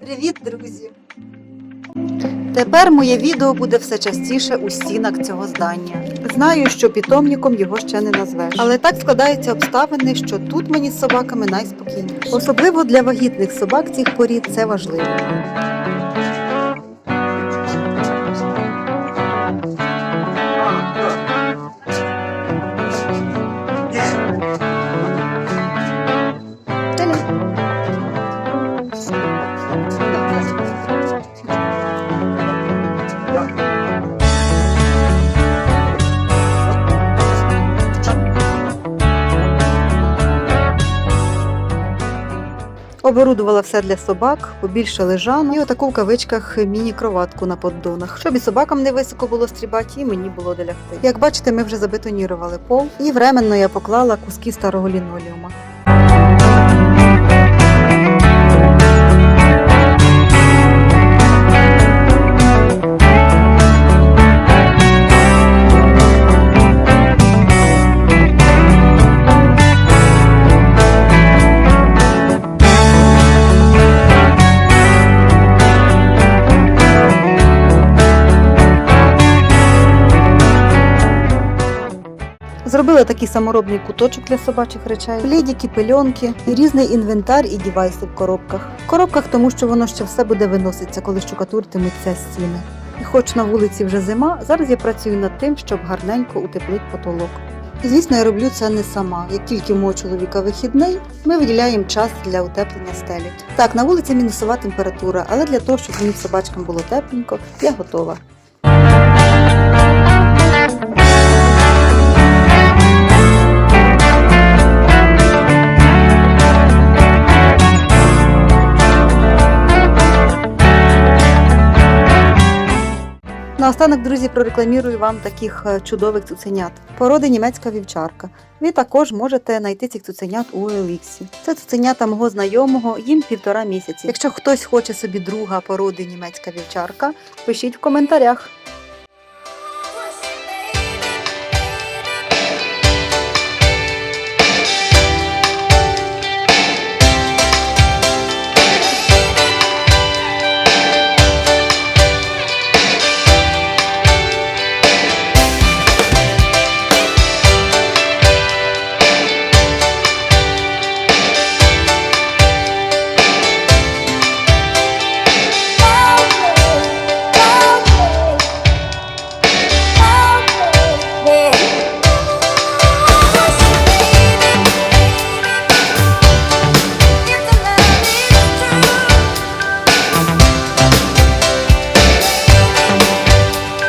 Привіт, друзі! Тепер моє відео буде все частіше у стінах цього здання. Знаю, що питомником його ще не назвеш. Але так складаються обставини, що тут мені з собаками найспокійніше. Особливо для вагітних собак цих порід це важливо. Оборудувала все для собак, побільше лежанок і отаку в кавичках міні-кроватку на поддонах, щоб і собакам не високо було стрібати, і мені було де лягти. Як бачите, ми вже забетонірували пол, і временно я поклала куски старого лінолеума. Зробила такий саморобний куточок для собачих речей, плідіки, пельонки і різний інвентар і дівайси в коробках. В коробках, тому що воно ще все буде виноситися, коли штукатуртимуться стіни. І хоч на вулиці вже зима, зараз я працюю над тим, щоб гарненько утеплити потолок. І, звісно, я роблю це не сама. Як тільки мого чоловіка вихідний, ми виділяємо час для утеплення стелі. Так, на вулиці мінусова температура, але для того, щоб мені собачкам було тепленько, я готова. Наостанок, друзі, прорекламірую вам таких е, чудових цуценят. Породи німецька вівчарка. Ви також можете знайти цих цуценят у Еліксі. Це цуценята мого знайомого, їм півтора місяці. Якщо хтось хоче собі друга породи німецька вівчарка, пишіть в коментарях.